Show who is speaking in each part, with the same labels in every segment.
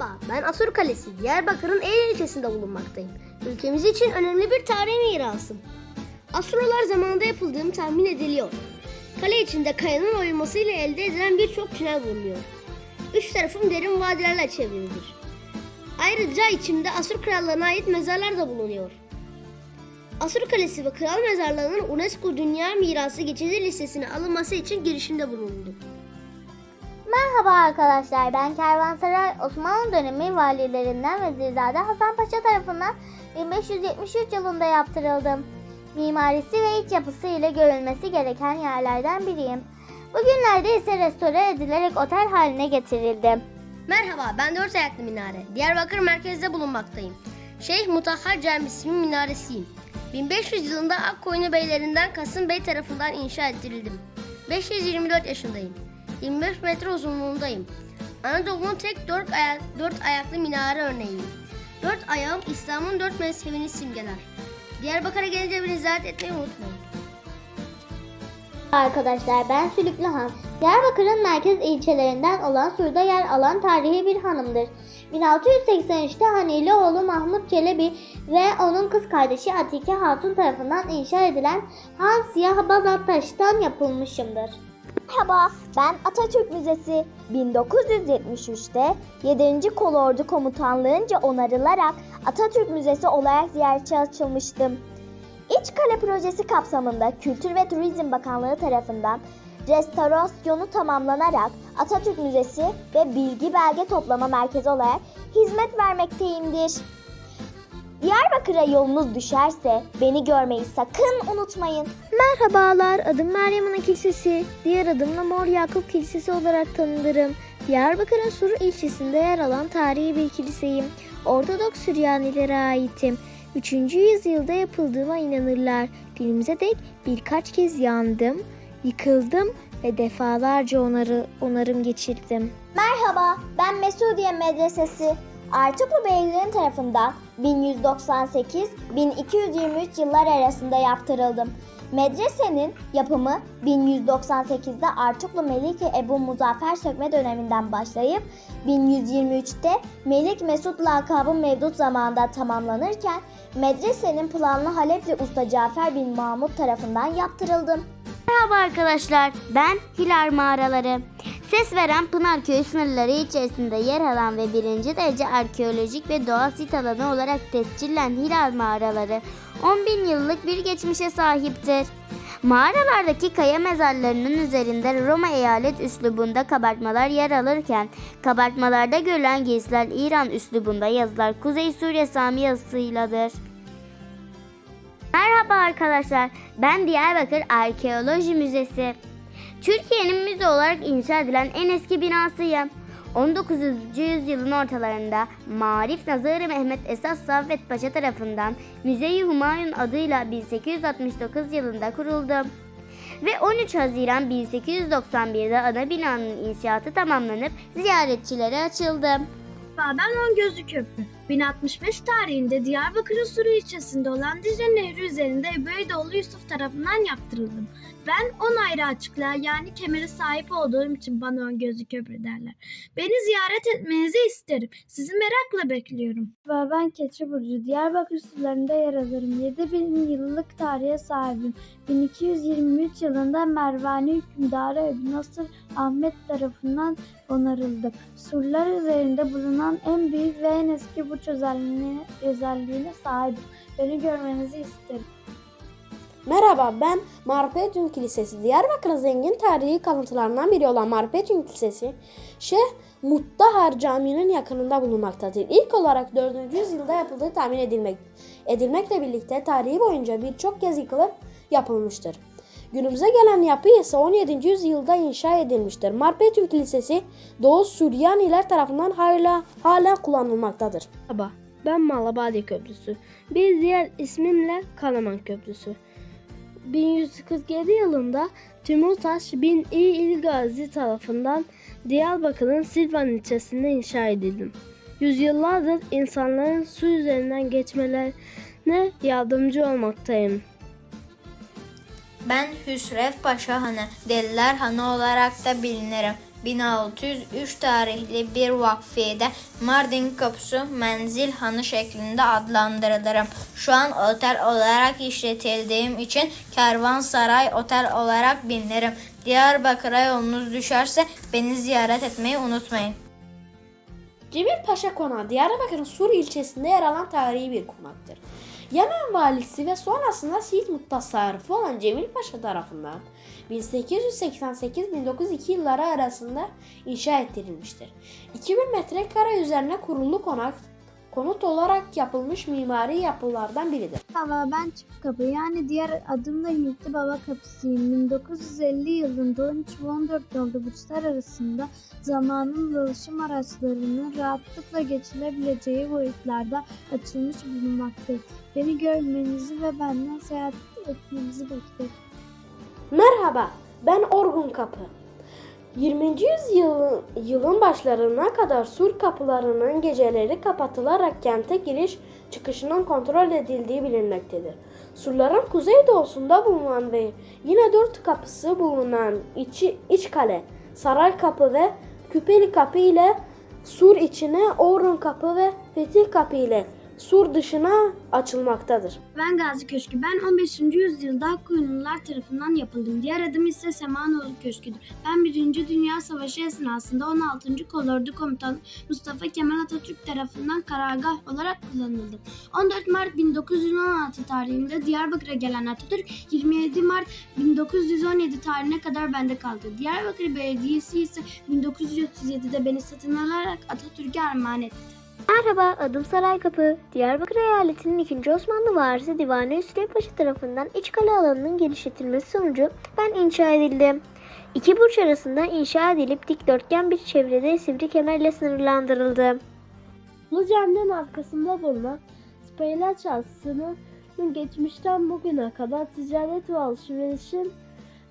Speaker 1: Merhaba, ben Asur Kalesi, Diyarbakır'ın Eylül ilçesinde bulunmaktayım. Ülkemiz için önemli bir tarihi mirasım. Asuralar zamanında yapıldığım tahmin ediliyor. Kale içinde kayanın oyulmasıyla elde edilen birçok tünel bulunuyor. Üç tarafım derin vadilerle çevrilidir. Ayrıca içimde Asur krallarına ait mezarlar da bulunuyor. Asur Kalesi ve Kral Mezarlığı'nın UNESCO Dünya Mirası geçici listesine alınması için girişimde bulundum.
Speaker 2: Merhaba arkadaşlar ben Kervansaray Osmanlı dönemi valilerinden Vezirzade Hasan Paşa tarafından 1573 yılında yaptırıldım. Mimarisi ve iç yapısı ile görülmesi gereken yerlerden biriyim. Bugünlerde ise restore edilerek otel haline getirildi.
Speaker 1: Merhaba, ben dört ayaklı minare. Diyarbakır merkezde bulunmaktayım. Şeyh Mutahhar Camisi'nin minaresiyim. 1500 yılında Akkoyunlu beylerinden Kasım Bey tarafından inşa ettirildim. 524 yaşındayım. 25 metre uzunluğundayım. Anadolu'nun tek dört, ayak, dört ayaklı minare örneğiyim. Dört ayağım İslam'ın dört mezhebini simgeler. Diyarbakır'a gelince beni ziyaret etmeyi unutmayın.
Speaker 2: Arkadaşlar ben Sülüklü Han. Diyarbakır'ın merkez ilçelerinden olan Sur'da yer alan tarihi bir hanımdır. 1683'te Hanili oğlu Mahmut Çelebi ve onun kız kardeşi Atike Hatun tarafından inşa edilen Han Siyah Bazalt taştan yapılmışımdır.
Speaker 3: Merhaba, ben Atatürk Müzesi 1973'te 7. Kolordu Komutanlığınca onarılarak Atatürk Müzesi olarak ziyaretçi açılmıştım. İç Kale projesi kapsamında Kültür ve Turizm Bakanlığı tarafından restorasyonu tamamlanarak Atatürk Müzesi ve Bilgi Belge Toplama Merkezi olarak hizmet vermekteyimdir. Diyarbakır'a yolunuz düşerse beni görmeyi sakın unutmayın.
Speaker 4: Merhabalar, adım Meryem Ana Kilisesi. Diğer adımla Mor Yakup Kilisesi olarak tanınırım. Diyarbakır'ın Sur ilçesinde yer alan tarihi bir kiliseyim. Ortodoks Süryanilere aitim. 3. yüzyılda yapıldığıma inanırlar. Günümüze dek birkaç kez yandım, yıkıldım ve defalarca onarı, onarım geçirdim.
Speaker 3: Merhaba, ben Mesudiye Medresesi. Artuklu Beylerin tarafından 1198-1223 yıllar arasında yaptırıldım. Medresenin yapımı 1198'de Artuklu Meliki Ebu Muzaffer Sökme döneminden başlayıp 1123'te Melik Mesut lakabı mevcut zamanında tamamlanırken medresenin planlı Halepli Usta Cafer bin Mahmud tarafından yaptırıldım.
Speaker 4: Merhaba arkadaşlar, ben Hilal Mağaraları. Ses veren Pınarköy sınırları içerisinde yer alan ve birinci derece arkeolojik ve doğa sit alanı olarak tescillen Hilal Mağaraları 10 bin yıllık bir geçmişe sahiptir. Mağaralardaki kaya mezarlarının üzerinde Roma eyalet üslubunda kabartmalar yer alırken kabartmalarda görülen giysiler İran üslubunda yazılar Kuzey Suriye Sami yazısıyladır. Merhaba arkadaşlar, ben Diyarbakır Arkeoloji Müzesi. Türkiye'nin müze olarak inşa edilen en eski binasıyım. 19. yüzyılın ortalarında Marif Nazırı Mehmet Esas Saffet Paşa tarafından Müze-i Humayun adıyla 1869 yılında kuruldu. Ve 13 Haziran 1891'de ana binanın inşaatı tamamlanıp ziyaretçilere açıldı.
Speaker 5: Ben On Gözlü Köprü. 1065 tarihinde Diyarbakır'ın Suru ilçesinde olan Dicle Nehri üzerinde Ebeydoğlu Yusuf tarafından yaptırıldım. Ben 10 ayrı açıklığa yani kemere sahip olduğum için bana On Gözlü Köprü derler. Beni ziyaret etmenizi isterim. Sizi merakla bekliyorum. Ben Keçi Burcu. Diyarbakır sularında yer alırım. 7000 yıllık tarihe sahibim. 1223 yılında Mervani hükümdarı Ebu Nasır Ahmet tarafından onarıldı. Surlar üzerinde bulunan en büyük ve en eski burç özelliğine, özelliğine sahibim. Beni görmenizi isterim.
Speaker 6: Merhaba ben Marpetün Kilisesi. Diyarbakır'ın zengin tarihi kalıntılarından biri olan Marpetün Kilisesi, Şeyh Muttahar Camii'nin yakınında bulunmaktadır. İlk olarak 4. yüzyılda yapıldığı tahmin edilmek, edilmekle birlikte tarihi boyunca birçok kez yıkılıp yapılmıştır. Günümüze gelen yapı ise 17. yüzyılda inşa edilmiştir. Marpetün Kilisesi Doğu Süryaniler tarafından hala, hala kullanılmaktadır.
Speaker 7: Merhaba, ben Malabadi Köprüsü. Bir diğer ismimle Kalaman Köprüsü. 1147 yılında Timurtaş bin İ İlgazi tarafından Diyarbakır'ın Silvan ilçesinde inşa edildim. Yüzyıllardır insanların su üzerinden geçmelerine yardımcı olmaktayım.
Speaker 8: Ben Hüsrev Paşa Hanı, Deliler Hanı olarak da bilinirim. 1603 tarihli bir vakfiyede Mardin Kapısı Menzil Hanı şeklinde adlandırılırım. Şu an otel olarak işletildiğim için Kervansaray Otel olarak bilinirim. Diyarbakır'a yolunuz düşerse beni ziyaret etmeyi unutmayın.
Speaker 6: Cemil Paşa Konağı Diyarbakır'ın Sur ilçesinde yer alan tarihi bir konaktır. Yemen valisi ve sonrasında Siirt Muttasarrıfı olan Cemil Paşa tarafından 1888-1902 yılları arasında inşa ettirilmiştir. 2000 metrekare üzerine kurulu konak konut olarak yapılmış mimari yapılardan biridir.
Speaker 5: Hava ben çift kapı yani diğer adımla Ümitli Baba Kapısı'yım. 1950 yılında 13 ve 14 yolda burçlar arasında zamanın ulaşım araçlarının rahatlıkla geçilebileceği boyutlarda açılmış bulunmaktadır. Beni görmenizi ve benden seyahat etmenizi beklerim.
Speaker 6: Merhaba, ben Orgun Kapı. 20. yüzyıl, yılın başlarına kadar sur kapılarının geceleri kapatılarak kente giriş çıkışının kontrol edildiği bilinmektedir. Surların kuzeydoğusunda bulunan ve yine dört kapısı bulunan içi, iç kale, saray kapı ve küpeli kapı ile sur içine Orgun kapı ve fetih kapı ile sur dışına açılmaktadır.
Speaker 5: Ben Gazi Köşkü. Ben 15. yüzyılda Hakkuyunlular tarafından yapıldım. Diğer adım ise Semanoğlu Köşkü'dür. Ben 1. Dünya Savaşı esnasında 16. Kolordu Komutanı Mustafa Kemal Atatürk tarafından karargah olarak kullanıldım. 14 Mart 1916 tarihinde Diyarbakır'a gelen Atatürk 27 Mart 1917 tarihine kadar bende kaldı. Diyarbakır Belediyesi ise 1937'de beni satın alarak Atatürk'e armağan etti.
Speaker 2: Merhaba, adım Saraykapı. Diyarbakır eyaletinin 2. Osmanlı varisi Divane Hüsrev Paşa tarafından iç kale alanının genişletilmesi sonucu ben inşa edildim. İki burç arasında inşa edilip dikdörtgen bir çevrede sivri kemerle sınırlandırıldı.
Speaker 7: Ulu Cami'nin arkasında bulunan Speyler Çarşısı'nın geçmişten bugüne kadar ticaret ve alışverişin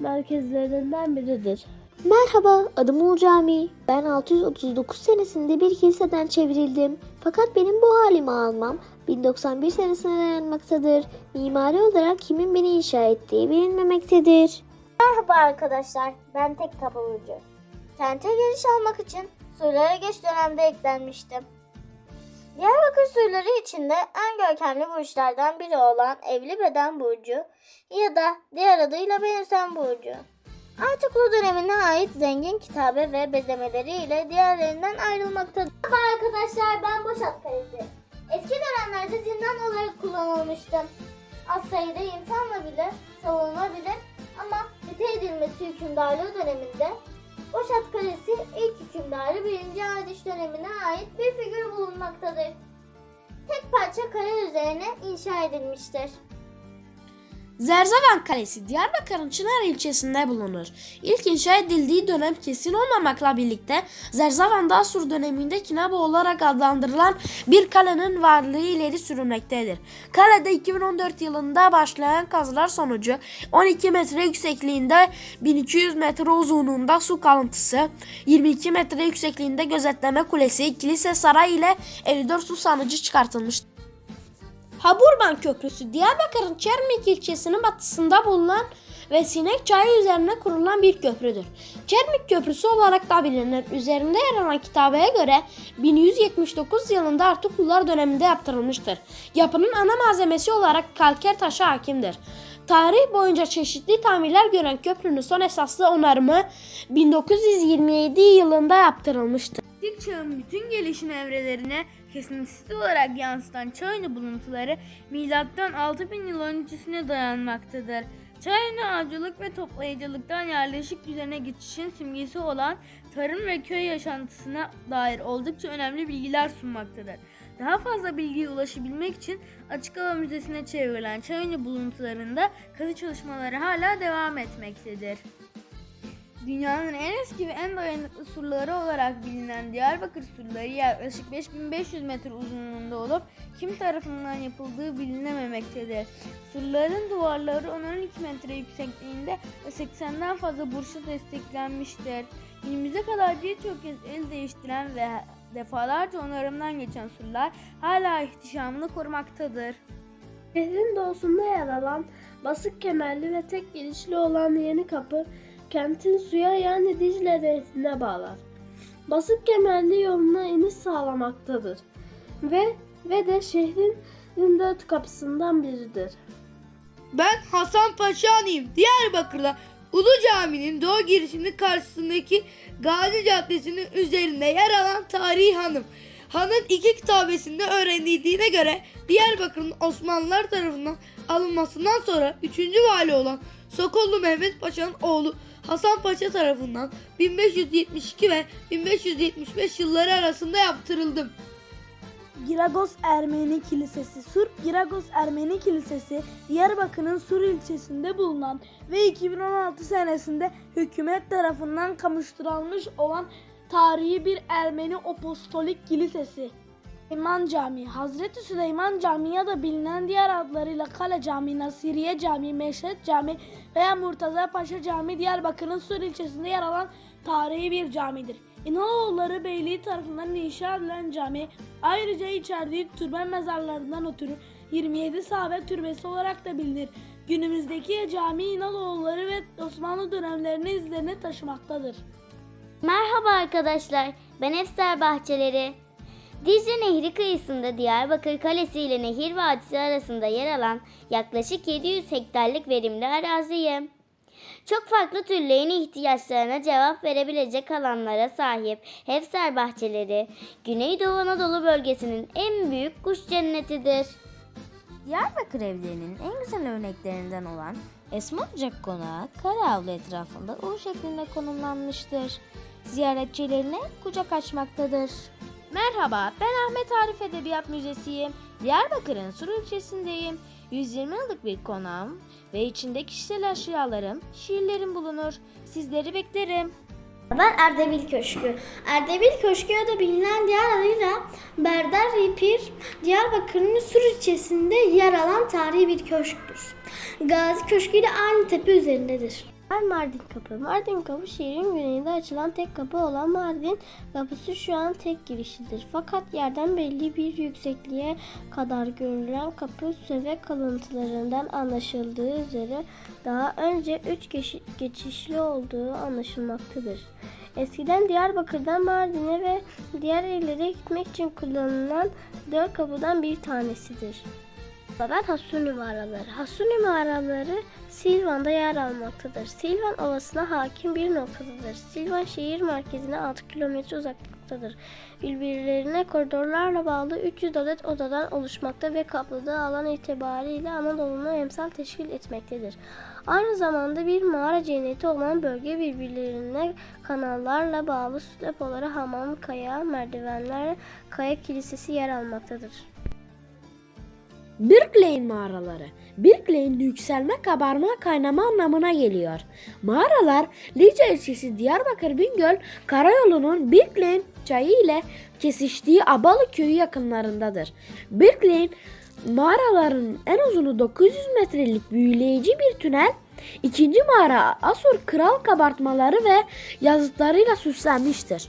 Speaker 7: merkezlerinden biridir.
Speaker 2: Merhaba, adım Ulu Cami. Ben 639 senesinde bir kiliseden çevrildim. Fakat benim bu halimi almam 1091 senesine dayanmaktadır. Mimari olarak kimin beni inşa ettiği bilinmemektedir. Merhaba arkadaşlar, ben Tek Kapalıcı. Kente giriş almak için suylara geç dönemde eklenmiştim. Diyarbakır suyları içinde en görkemli burçlardan biri olan Evli Beden Burcu ya da diğer adıyla Benüsen Burcu. Artuklu dönemine ait zengin kitabe ve bezemeleriyle diğerlerinden ayrılmaktadır. Merhaba arkadaşlar ben Boşat Kalesi. Eski dönemlerde zindan olarak kullanılmıştım. Az sayıda insanla bile savunulabilir ama fethedilmesi hükümdarlığı döneminde Boşat Kalesi ilk hükümdarı 1. Ardiş dönemine ait bir figür bulunmaktadır. Tek parça kale üzerine inşa edilmiştir.
Speaker 6: Zerzavan Kalesi Diyarbakır'ın Çınar ilçesinde bulunur. İlk inşa edildiği dönem kesin olmamakla birlikte Zerzavan Dasur döneminde Kinaba olarak adlandırılan bir kalenin varlığı ileri sürülmektedir. Kalede 2014 yılında başlayan kazılar sonucu 12 metre yüksekliğinde 1200 metre uzunluğunda su kalıntısı, 22 metre yüksekliğinde gözetleme kulesi, kilise saray ile 54 su sanıcı çıkartılmıştır. Haburban Köprüsü Diyarbakır'ın Çermik ilçesinin batısında bulunan ve Sinek Çayı üzerine kurulan bir köprüdür. Çermik Köprüsü olarak da bilinir. Üzerinde yer alan kitabeye göre 1179 yılında Artuklular döneminde yaptırılmıştır. Yapının ana malzemesi olarak kalker taşı hakimdir. Tarih boyunca çeşitli tamirler gören köprünün son esaslı onarımı 1927 yılında yaptırılmıştır.
Speaker 9: Antik çağın bütün gelişim evrelerine kesintisiz olarak yansıtan çayını buluntuları milattan 6000 yıl öncesine dayanmaktadır. Çayını avcılık ve toplayıcılıktan yerleşik düzene geçişin simgesi olan tarım ve köy yaşantısına dair oldukça önemli bilgiler sunmaktadır. Daha fazla bilgiye ulaşabilmek için Açık Hava Müzesi'ne çevrilen Çayını buluntularında kazı çalışmaları hala devam etmektedir. Dünyanın en eski ve en dayanıklı surları olarak bilinen Diyarbakır surları yaklaşık 5500 metre uzunluğunda olup kim tarafından yapıldığı bilinememektedir. Surların duvarları 10-12 metre yüksekliğinde ve 80'den fazla burçla desteklenmiştir. Günümüze kadar birçok kez el değiştiren ve defalarca onarımdan geçen surlar hala ihtişamını korumaktadır.
Speaker 7: Şehrin doğusunda yer alan basık kemerli ve tek girişli olan Yeni Kapı kentin suya yani Dicle Nehri'ne bağlar. Basık kemerli yoluna iniş sağlamaktadır. Ve ve de şehrin dört kapısından biridir.
Speaker 9: Ben Hasan Paşa'nıyım. Diyarbakır'da Ulu Cami'nin doğu girişinin karşısındaki Gazi Caddesi'nin üzerinde yer alan tarihi hanım. Hanın iki kitabesinde öğrenildiğine göre Diyarbakır'ın Osmanlılar tarafından alınmasından sonra 3. vali olan Sokollu Mehmet Paşa'nın oğlu Hasan Paşa tarafından 1572 ve 1575 yılları arasında yaptırıldım.
Speaker 10: Giragos Ermeni Kilisesi Sur Giragos Ermeni Kilisesi Diyarbakır'ın Sur ilçesinde bulunan ve 2016 senesinde hükümet tarafından kamulaştırılmış olan tarihi bir Ermeni Apostolik Kilisesi. Süleyman Camii Hazreti Süleyman Camii ya da bilinen diğer adlarıyla Kale Camii, Nasiriye Camii, Meşret Camii veya Murtaza Paşa Camii Diyarbakır'ın Sur ilçesinde yer alan tarihi bir camidir. İnanoğulları Beyliği tarafından inşa edilen cami ayrıca içerdiği türbe mezarlarından ötürü 27 sahabe türbesi olarak da bilinir. Günümüzdeki cami İnanoğulları ve Osmanlı dönemlerinin izlerini taşımaktadır.
Speaker 4: Merhaba arkadaşlar, ben Efsar Bahçeleri. Dicle Nehri kıyısında Diyarbakır Kalesi ile Nehir Vadisi arasında yer alan yaklaşık 700 hektarlık verimli araziyim. Çok farklı türlerin ihtiyaçlarına cevap verebilecek alanlara sahip Hefser Bahçeleri, Güneydoğu Anadolu bölgesinin en büyük kuş cennetidir.
Speaker 11: Diyarbakır evlerinin en güzel örneklerinden olan Esma Ocak Konağı Karaavlu etrafında U şeklinde konumlanmıştır. Ziyaretçilerine kucak açmaktadır. Merhaba, ben Ahmet Arif Edebiyat Müzesiyim. Diyarbakır'ın Sur ilçesindeyim. 120 yıllık bir konağım ve içinde kişisel eşyalarım, şiirlerim bulunur. Sizleri beklerim.
Speaker 1: Ben Erdebil Köşkü. Erdebil Köşkü ya da bilinen diğer adıyla Berdar Pir, Diyarbakır'ın Sur ilçesinde yer alan tarihi bir köşktür. Gazi Köşkü ile aynı tepe üzerindedir. Mardin Kapı. Mardin Kapı şehrin güneyinde açılan tek kapı olan Mardin kapısı şu an tek girişidir. Fakat yerden belli bir yüksekliğe kadar görülen kapı söve kalıntılarından anlaşıldığı üzere daha önce 3 geçişli olduğu anlaşılmaktadır. Eskiden Diyarbakır'dan Mardin'e ve diğer illere gitmek için kullanılan dört kapıdan bir tanesidir. Ben Hasuni mağaraları. Hasuni mağaraları Silvan'da yer almaktadır. Silvan Ovası'na hakim bir noktadadır. Silvan şehir merkezine 6 kilometre uzaklıktadır. Birbirlerine koridorlarla bağlı 300 adet odadan oluşmakta ve kapladığı alan itibariyle Anadolu'nu emsal teşkil etmektedir. Aynı zamanda bir mağara cenneti olan bölge birbirlerine kanallarla bağlı su depoları, hamam, kaya, merdivenler, kaya kilisesi yer almaktadır.
Speaker 6: Birkleyin mağaraları. Birkleyin yükselme, kabarma, kaynama anlamına geliyor. Mağaralar Lice ilçesi Diyarbakır Bingöl karayolunun Birkleyin çayı ile kesiştiği Abalı köyü yakınlarındadır. Birkleyin mağaraların en uzunu 900 metrelik büyüleyici bir tünel. İkinci mağara Asur kral kabartmaları ve yazıtlarıyla süslenmiştir.